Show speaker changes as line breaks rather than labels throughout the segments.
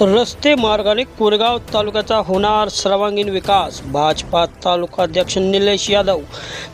रस्ते मार्गाने कोरेगाव तालुक्याचा होणार सर्वांगीण विकास. भाजपा तालुकाध्यक्ष निलेश यादव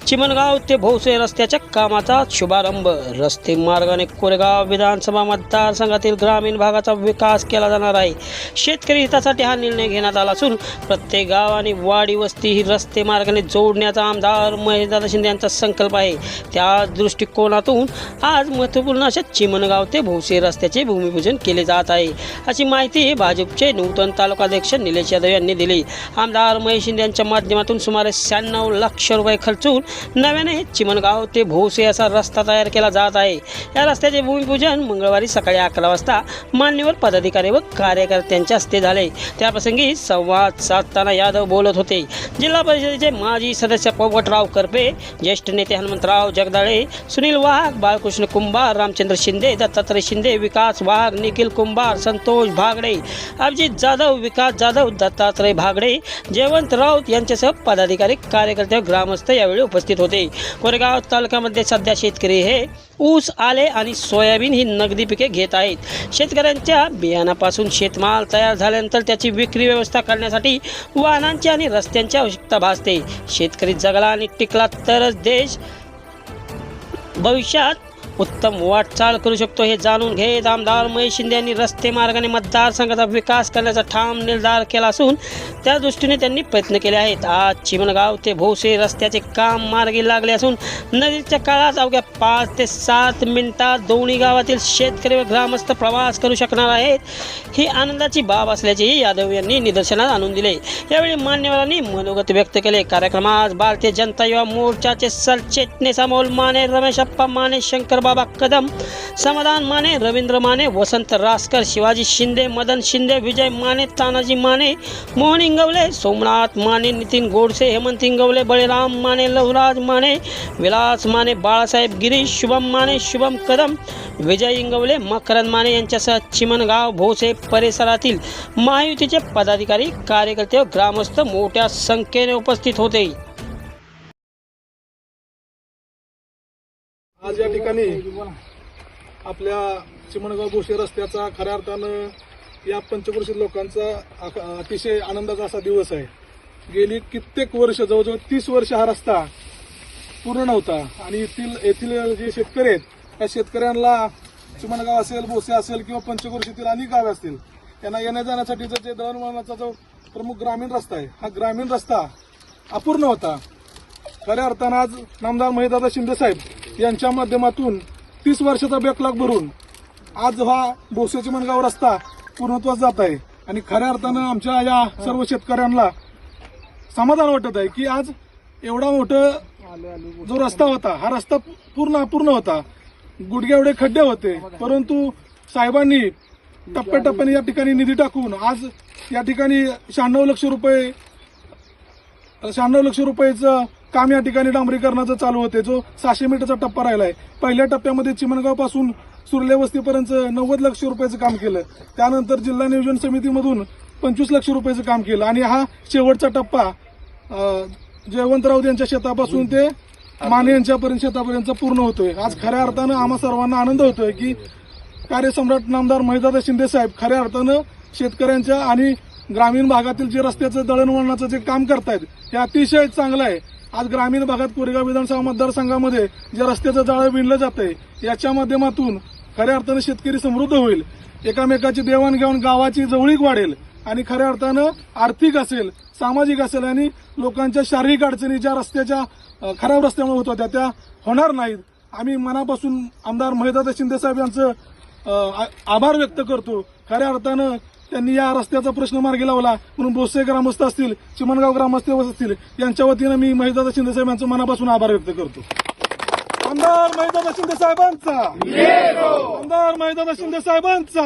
चिमणगाव ते भोसे रस्त्याच्या कामाचा शुभारंभ. रस्ते मार्गाने कोरेगाव विधानसभा मतदारसंघातील ग्रामीण भागाचा विकास केला जाणार आहे. शेतकरी हितासाठी हा निर्णय घेण्यात आला असून प्रत्येक गाव आणि वाडी वस्ती ही रस्ते मार्गाने जोडण्याचा आमदार महेशदादा शिंदे यांचा संकल्प आहे. त्या दृष्टिकोनातून आज महत्त्वपूर्ण अशा चिमणगाव ते भोसे रस्त्याचे भूमिपूजन केले जात आहे. अशी माहिती भाजपचे नूतन तालुकाध्यक्ष निलेश यादव यांनी दिली. आमदार महेश शिंदे यांच्या माध्यमातून सुमारे शहाण्णव लक्ष रुपये खर्चून नव्याने चिमणगाव ते भोसे असा रस्ता तयार केला जात आहे. या रस्त्याचे भूमिपूजन मंगळवारी सकाळी अकरा वाजता मान्यवर पदाधिकारी व कार्यकर्त्यांच्या हस्ते झाले. त्याप्रसंगी संवाद साधताना यादव बोलत होते. जिल्हा परिषदेचे माजी सदस्य पोपटराव करपे ज्येष्ठ नेते हनुमंतराव जगदाळे सुनील वाघ बाळकृष्ण कुंभार रामचंद्र शिंदे दत्तात्रय शिंदे विकास वाघ निखिल कुंभार संतोष भागडे अभिजित जाधव विकास जाधव दत्तात्रय भागडे जयवंत राऊत यांच्यासह पदाधिकारी कार्यकर्ते ग्रामस्थ यावेळी उपस्थित होते. कोरेगाव तालुक्यामध्ये सध्या शेतकरी हे ऊस आले आणि सोयाबीन ही नगदी पिके घेत आहेत. शेतकऱ्यांच्या बियाणापासून शेतमाल तयार झाल्यानंतर त्याची विक्री व्यवस्था करण्यासाठी वाहनांची आणि रस्त्यांची आवश्यकता भासते. शेतकरी जगला आणि टिकला तरच देश भविष्यात उत्तम वाटचाल करू शकतो हे जाणून घेत आमदार महेश शिंदे यांनी रस्ते मार्गाने मतदारसंघाचा विकास करण्याचा ठाम निर्धार केला असून त्या दृष्टीने त्यांनी प्रयत्न केले आहेत. आज चिमणगाव ते भोसे रस्त्याचे काम मार्गी लागले असून नदीच्या काळात अवघ्या पाच ते सात मिनिटात दोन्ही गावातील शेतकरी व ग्रामस्थ प्रवास करू शकणार आहेत. ही आनंदाची बाब असल्याचेही यादव यांनी निदर्शनास आणून दिले. यावेळी मान्यवरांनी मनोगत व्यक्त केले. कार्यक्रमात भारतीय जनता युवा मोर्चाचे सरचिटणीस अमोल माने रमेश अप्पा माने शंकर बाबा कदम समाधान माने रवींद्र माने वसंत रासकर शिवाजी शिंदे मदन शिंदे विजय माने तानाजी माने मोहन इंगवले सोमनाथ माने नितीन गोडसे हेमंत इंगवले बळीराम माने लवराज माने विलास माने बाळासाहेब गिरीश शुभम माने शुभम कदम विजय इंगवले मकरंद माने यांच्यासह चिमणगाव भोसे परिसरातील महायुतीचे पदाधिकारी कार्यकर्ते ग्रामस्थ मोठ्या संख्येने उपस्थित होते.
आज या ठिकाणी आपल्या चिमणगाव भोसे रस्त्याचा खऱ्या अर्थानं या पंचक्रोशीत लोकांचा अतिशय आनंदाचा असा दिवस आहे. गेली कित्येक वर्ष जवळजवळ तीस वर्ष हा रस्ता पूर्ण नव्हता. आणि येथील येथील जे शेतकरी आहेत त्या शेतकऱ्यांना चिमणगाव असेल भोसे असेल किंवा पंचक्रोशीतील अनेक गावे असतील त्यांना येण्या जाण्यासाठीचा जे दळणवळणाचा जो प्रमुख ग्रामीण रस्ता आहे हा ग्रामीण रस्ता अपूर्ण होता. खऱ्या अर्थानं आज नामदार महिदादा शिंदे साहेब यांच्या माध्यमातून तीस वर्षाचा बॅकलॉग भरून आज हा भोसे मनगाव रस्ता पूर्णत्वास जात आहे. आणि खऱ्या अर्थानं आमच्या या सर्व शेतकऱ्यांना समाधान वाटत आहे की आज एवढा मोठं जो रस्ता होता हा रस्ता पूर्ण अपूर्ण होता. गुडघ्या एवढे खड्डे होते परंतु साहेबांनी टप्प्याटप्प्याने या ठिकाणी निधी टाकून आज या ठिकाणी शहाण्णव लक्ष रुपये शहाण्णव लक्ष रुपयाचं काम या ठिकाणी डांबरीकरणाचं चालू होते. जो सहाशे मीटरचा टप्पा राहिलाय. पहिल्या टप्प्यामध्ये चिमणगावपासून सुरले वस्तीपर्यंत नव्वद लक्ष रुपयाचं काम केलं. त्यानंतर जिल्हा नियोजन समितीमधून पंचवीस लक्ष रुपयाचं काम केलं. आणि हा शेवटचा टप्पा अं, जयवंतराव यांच्या शेतापासून ते माने यांच्यापर्यंत शेतापर्यंत पूर्ण होतोय. आज खऱ्या अर्थानं आम्हा सर्वांना आनंद होतोय की कार्यसम्राट नामदार महिदादा शिंदे साहेब खऱ्या अर्थानं शेतकऱ्यांच्या आणि ग्रामीण भागातील जे रस्त्याचं दळणवळणाचं जे काम करतायत हे अतिशय चांगलं आहे. आज ग्रामीण भागात कोरेगाव विधानसभा मतदारसंघामध्ये जे रस्त्याचं जाळं विणलं जात आहे याच्या माध्यमातून खऱ्या अर्थानं शेतकरी समृद्ध होईल. एकामेकाची देवाणघेवाण गावाची जवळीक वाढेल आणि खऱ्या अर्थानं आर्थिक असेल सामाजिक असेल आणि लोकांच्या शारीरिक अडचणी ज्या रस्त्याच्या खराब रस्त्यामुळे होत होत्या त्या होणार नाहीत. आम्ही मनापासून आमदार महेदादा शिंदे साहेब यांचं आ- आभार व्यक्त करतो. खऱ्या अर्थानं त्यांनी या रस्त्याचा प्रश्न मार्गी लावला. म्हणून बोसे ग्रामस्थ असतील चिमणगाव ग्रामस्थ असतील यांच्या वतीनं मी महेशदादा शिंदे साहेब यांचं मनापासून आभार व्यक्त करतो. आमदार महेशदादा शिंदे साहेबांचा. आमदार महेशदादा शिंदे साहेबांचा.